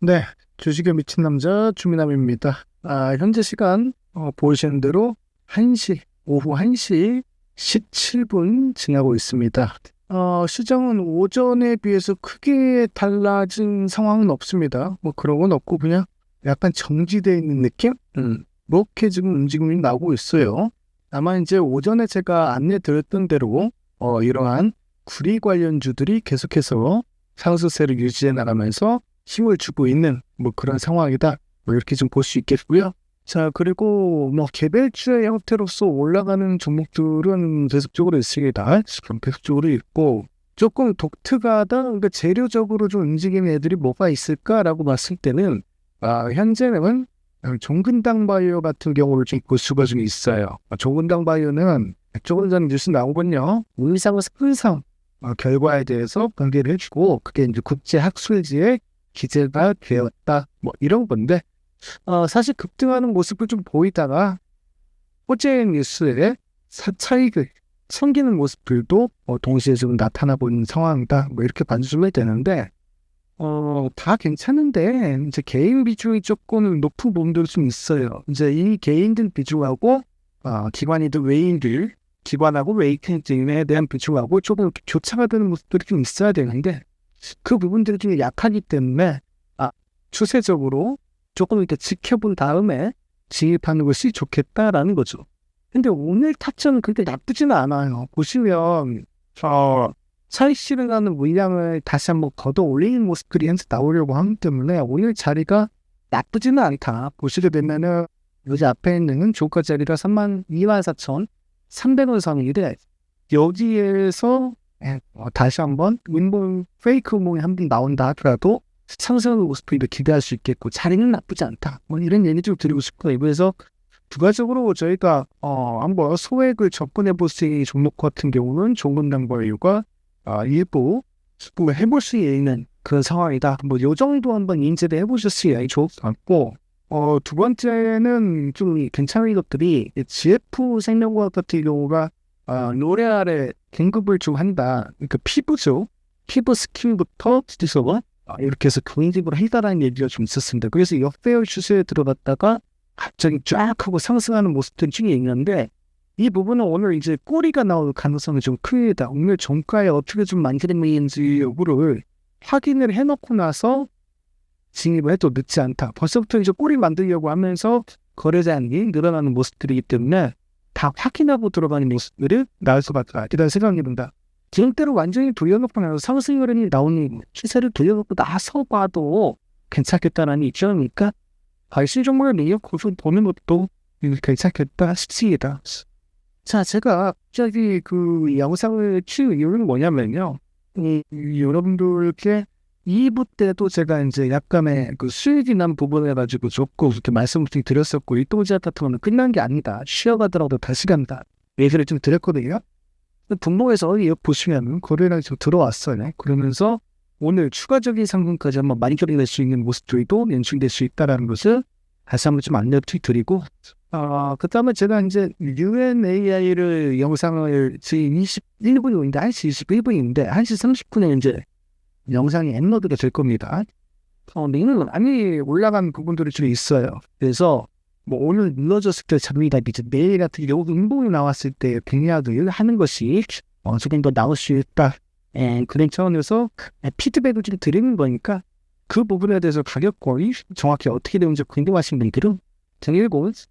네, 주식에 미친 남자 주민남입니다. 아, 현재 시간 어, 보시는 대로 1시, 오후 1시 17분 지나고 있습니다. 어, 시장은 오전에 비해서 크게 달라진 상황은 없습니다. 뭐 그런 건 없고 그냥 약간 정지되어 있는 느낌? 음, 그렇게 지금 움직임이 나오고 있어요. 다만 이제 오전에 제가 안내 드렸던 대로 어, 이러한 구리 관련주들이 계속해서 상승세를 유지해 나가면서 힘을 주고 있는 뭐 그런 상황이다. 뭐 이렇게 좀 볼 수 있겠고요. 자, 그리고 뭐 개별주의 형태로서 올라가는 종목들은 계속적으로 있습니다. 지금 계속적으로 있고 조금 독특하다. 그러니까 재료적으로 좀 움직이는 애들이 뭐가 있을까라고 봤을 때는 아, 현재는 종근당 바이오 같은 경우를 좀 볼 수가 좀 있어요. 아, 종근당 바이오는 조금 전에 뉴스 나오군요. 의상과 스상 어, 결과에 대해서 관계를 해주고 그게 이제 국제 학술지에 기재가 되었다. 뭐 이런 건데 어, 사실 급등하는 모습을 좀 보이다가 호재 뉴스에 사 차익을 챙기는 모습들도 어, 동시에 지금 나타나고 있는 상황이다. 뭐 이렇게 봐주면 되는데 어, 다 괜찮은데 이제 개인 비중이 조금 높은 부분들이 좀 있어요. 이제 이 개인들 비중하고 어, 기관이든 외인들 기관하고 웨이팅에 대한 비중하고 조금 교차가 되는 모습들이 좀 있어야 되는데 그 부분들이 좀 약하기 때문에 아 추세적으로 조금 이렇게 지켜본 다음에 진입하는 것이 좋겠다라는 거죠. 근데 오늘 타점은 그렇게 나쁘지는 않아요. 보시면 어, 차익 실현하는 물량을 다시 한번 걷어 올리는 모습들이 현재 나오려고 하기 때문에 오늘 자리가 나쁘지는 않다. 보시게 되면은 여기 앞에 있는 조가 자리가 3만 2만 4천 300원 선인데 여기에서 예, 어, 다시 한번 윈볼 페이크 모이 한 번 나온다 하더라도 상승하는 모습을 기대할 수 있겠고 자리는 나쁘지 않다. 뭐 이런 얘기 좀 드리고 싶고요. 그래서 부가적으로 저희가 어, 한번 소액을 접근해 볼 수 있는 종목 같은 경우는 종근당 거래가 아, 일부 뭐 해볼 수 있는 그런 상황이다. 뭐 요 정도 한번 인지를 해보셨어야 좋을 것 같고 어, 두 번째는 좀 괜찮은 것들이 GF 생명과학 같은 경우가 어, 노래아래 긴급을 좀 한다. 그러니까 피부죠. 피부 스킨부터 디서가 이렇게 해서 긍집을 해달라는 얘기가 좀 있었습니다. 그래서 역배열 추세에 들어갔다가 갑자기 쫙 하고 상승하는 모습들이 좀 있는데 이 부분은 오늘 이제 꼬리가 나올 가능성이 좀 크다. 오늘 종가에 어떻게 좀 만들어내는지 여부를 확인을 해놓고 나서 진입을 해도 늦지 않다. 벌써부터 이제 꼬리 만들려고 하면서 거래량이 늘어나는 모습들이기 때문에 다 확인하고 들어가는 모습들을 나올 수밖에 이런 생각이 든다. 지금대로 완전히 돌려놓고 나서 상승 흐름이 나오는 추세를 돌려놓고 나서 봐도 괜찮겠다라는 입장이니까 발신 내역 고수 보는 것도 괜찮겠다 싶습니다. 자, 제가 갑자기 그 영상을 키운 이유는 뭐냐면요. 이, 여러분들께 2부 때도 제가 이제 약간의 그 수익이 난 부분을 가지고 조금 이렇게 말씀을 좀 드렸었고, 이 같은 거는 끝난 게 아니다. 쉬어가더라도 다시 간다. 얘기를 좀 드렸거든요. 분모에서 이 보시면 거래량이 좀 들어왔어요. 그러면서 오늘 추가적인 상승까지 한번 많이 결이될 수 있는 모습들도 연출될 수 있다는 것을 다시 한번 좀 안내 드리고, 어, 그 다음에 제가 이제 UNAI를 영상을 지금 21분인데, 1시 21분인데, 1시 30분에 이제 영상이 앱로드가 될 겁니다. 어, 내일은 많이 올라간 부분들이 좀 있어요. 그래서 뭐 오늘 눌러졌을 때 잡니다. 이제 내일 같은 경우 음봉이 나왔을 때 공약을 하는 것이 어, 조금 더 나올 수 있다. 에, 그런 차원에서 피드백을 좀 드리는 거니까 그 부분에 대해서 가격권이 정확히 어떻게 되는지 궁금하신 분들은 010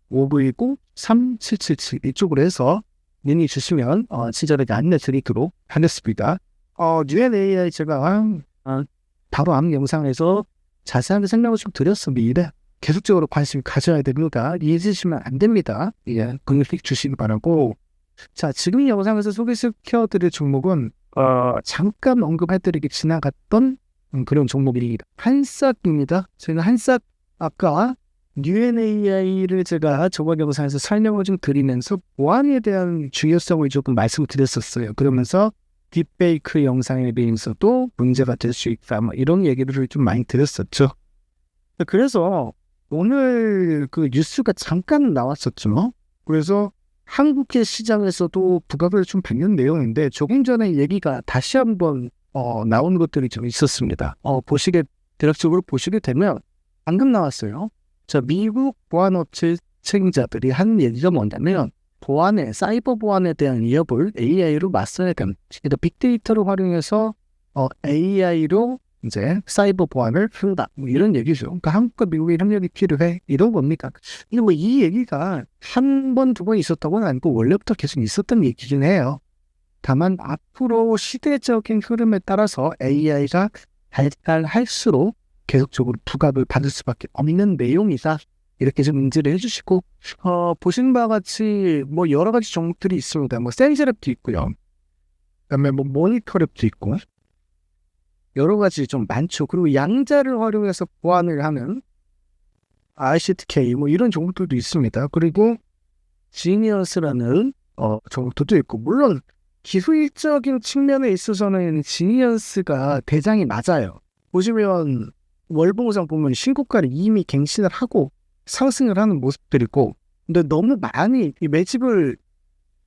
599 3777 이쪽으로 해서 문의 주시면 어, 친절하게 안내 드리도록 하겠습니다. 어, UNAI 제가 어, 바로 앞 영상에서 자세하게 설명을 좀 드렸습니다. 계속적으로 관심 가져야 됩니다. 잊으시면 안 됩니다. 예, 공식 주시기 바라고. 자, 지금 이 영상에서 소개시켜드릴 종목은 어, 잠깐 언급해드리기 지나갔던 음, 그런 종목입니다. 한싹입니다. 저희는 한싹 아까 UNAI를 제가 저번 영상에서 설명을 좀 드리면서 보안에 대한 중요성을 조금 말씀을 드렸었어요. 그러면서 딥페이크 영상에 비해서도 문제가 될 수 있다. 뭐 이런 얘기를 좀 많이 드렸었죠. 그래서 오늘 그 뉴스가 잠깐 나왔었죠. 그래서 한국계 시장에서도 부각을 좀 받는 내용인데 조금 전에 얘기가 다시 한번 어, 나온 것들이 좀 있었습니다. 어, 보시게 대략적으로 보시게 되면 방금 나왔어요. 자, 미국 보안업체 책임자들이 한 얘기가 뭐냐면 보안에 사이버 보안에 대한 위협을 AI로 맞서야 됩니다. 그래서 빅데이터를 활용해서 어, AI로 이제 사이버 보안을 한다. 뭐 이런 얘기죠. 그러니까 한국과 미국의 협력이 필요해. 이런 겁니까? 근데 뭐 이 얘기가 한 번, 두 번 있었다고는 아니고 원래부터 계속 있었던 얘기긴 해요. 다만 앞으로 시대적인 흐름에 따라서 AI가 발달할수록 계속적으로 부각을 받을 수밖에 없는 내용이다. 이렇게 좀 인지를 해주시고 어, 보신 바와 같이 뭐 여러 가지 종목들이 있습니다. 뭐 센즈랩도 있고요. 그다음에 뭐 모니터랩도 있고 여러 가지 좀 많죠. 그리고 양자를 활용해서 보안을 하는 ICTK 뭐 이런 종목들도 있습니다. 그리고 지니어스라는 어, 종목들도 있고 물론 기술적인 측면에 있어서는 지니어스가 대장이 맞아요. 보시면 월봉상 보면 신고가를 이미 갱신을 하고 상승을 하는 모습들이고 근데 너무 많이 이 매집을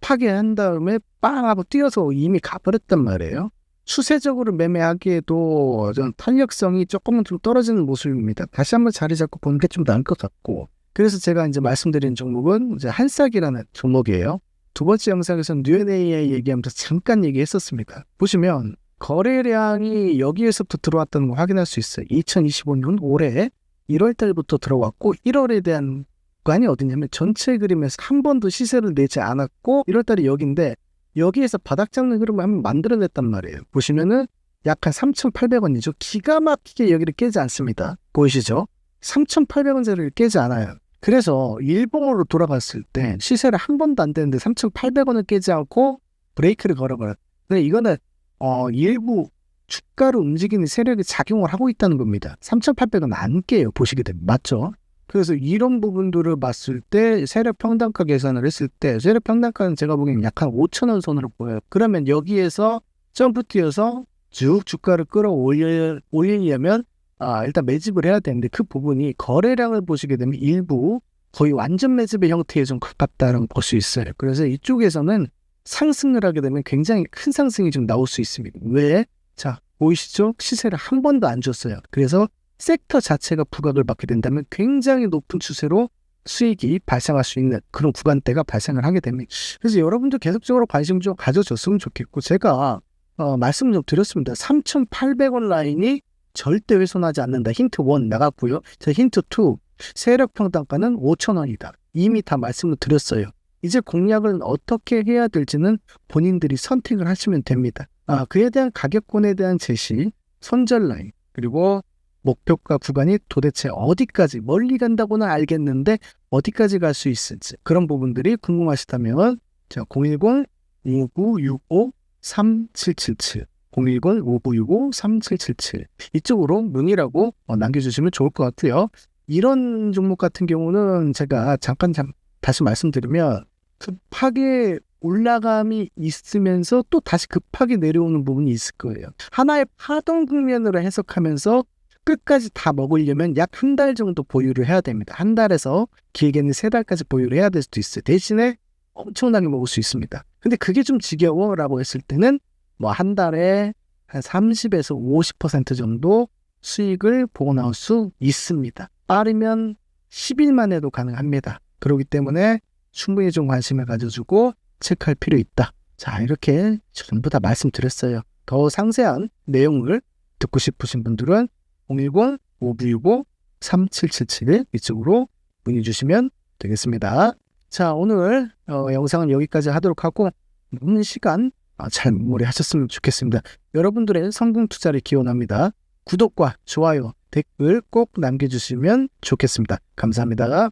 파괴한 다음에 빵 하고 뛰어서 이미 가버렸단 말이에요. 추세적으로 매매하기에도 좀 탄력성이 조금은 좀 떨어지는 모습입니다. 다시 한번 자리 잡고 보는 게 좀 나을 것 같고 그래서 제가 이제 말씀드린 종목은 이제 한싹이라는 종목이에요. 두 번째 영상에서는 뉴엔AI 얘기하면서 잠깐 얘기했었습니다. 보시면 거래량이 여기에서부터 들어왔다는 거 확인할 수 있어요. 2025년 올해 1월 달부터 들어왔고 1월에 대한 구간이 어디냐면 전체 그림에서 한 번도 시세를 내지 않았고 1월 달이 여기인데 여기에서 바닥 잡는 흐름을 한번 만들어냈단 말이에요. 보시면은 약 한 3,800원이죠. 기가 막히게 여기를 깨지 않습니다. 보이시죠? 3,800원짜리를 깨지 않아요. 그래서 일봉으로 돌아갔을 때 시세를 한 번도 안 되는데 3,800원을 깨지 않고 브레이크를 걸어버렸. 근데 이거는 어, 일부 주가로 움직이는 세력이 작용을 하고 있다는 겁니다. 3,800원 안 깨요. 보시게 되면. 맞죠? 그래서 이런 부분들을 봤을 때 세력 평단가 계산을 했을 때 세력 평단가는 제가 보기엔 약한 5천 원 선으로 보여요. 그러면 여기에서 점프 뛰어서 쭉 주가를 끌어올려 올리려면 아, 일단 매집을 해야 되는데 그 부분이 거래량을 보시게 되면 일부 거의 완전 매집의 형태에 좀 가깝다라고 볼 수 있어요. 그래서 이쪽에서는 상승을 하게 되면 굉장히 큰 상승이 좀 나올 수 있습니다. 왜? 자, 보이시죠? 시세를 한 번도 안 줬어요. 그래서 섹터 자체가 부각을 받게 된다면 굉장히 높은 추세로 수익이 발생할 수 있는 그런 구간대가 발생을 하게 됩니다. 그래서 여러분도 계속적으로 관심 좀 가져줬으면 좋겠고 제가 어, 말씀 좀 드렸습니다. 3,800원 라인이 절대 훼손하지 않는다. 힌트 1 나갔고요. 자, 힌트 2 세력 평단가는 5,000원이다. 이미 다 말씀을 드렸어요. 이제 공략을 어떻게 해야 될지는 본인들이 선택을 하시면 됩니다. 아, 그에 대한 가격권에 대한 제시, 손절 라인, 그리고 목표가 구간이 도대체 어디까지 멀리 간다고는 알겠는데 어디까지 갈 수 있을지 그런 부분들이 궁금하시다면 자, 010-5965-3777 010-5965-3777 이쪽으로 문의라고 어, 남겨주시면 좋을 것 같고요. 이런 종목 같은 경우는 제가 잠깐 잠, 다시 말씀드리면 급하게 올라감이 있으면서 또 다시 급하게 내려오는 부분이 있을 거예요. 하나의 파동 국면으로 해석하면서 끝까지 다 먹으려면 약 한 달 정도 보유를 해야 됩니다. 한 달에서 길게는 세 달까지 보유를 해야 될 수도 있어요. 대신에 엄청나게 먹을 수 있습니다. 근데 그게 좀 지겨워라고 했을 때는 뭐 한 달에 한 30에서 50% 정도 수익을 보고 나올 수 있습니다. 빠르면 10일만 해도 가능합니다. 그렇기 때문에 충분히 좀 관심을 가져주고 체크할 필요 있다. 자, 이렇게 전부 다 말씀드렸어요. 더 상세한 내용을 듣고 싶으신 분들은 010-5965-3777 이쪽으로 문의 주시면 되겠습니다. 자, 오늘 어, 영상은 여기까지 하도록 하고 남는 시간 어, 잘 마무리하셨으면 좋겠습니다. 여러분들의 성공 투자를 기원합니다. 구독과 좋아요, 댓글 꼭 남겨주시면 좋겠습니다. 감사합니다.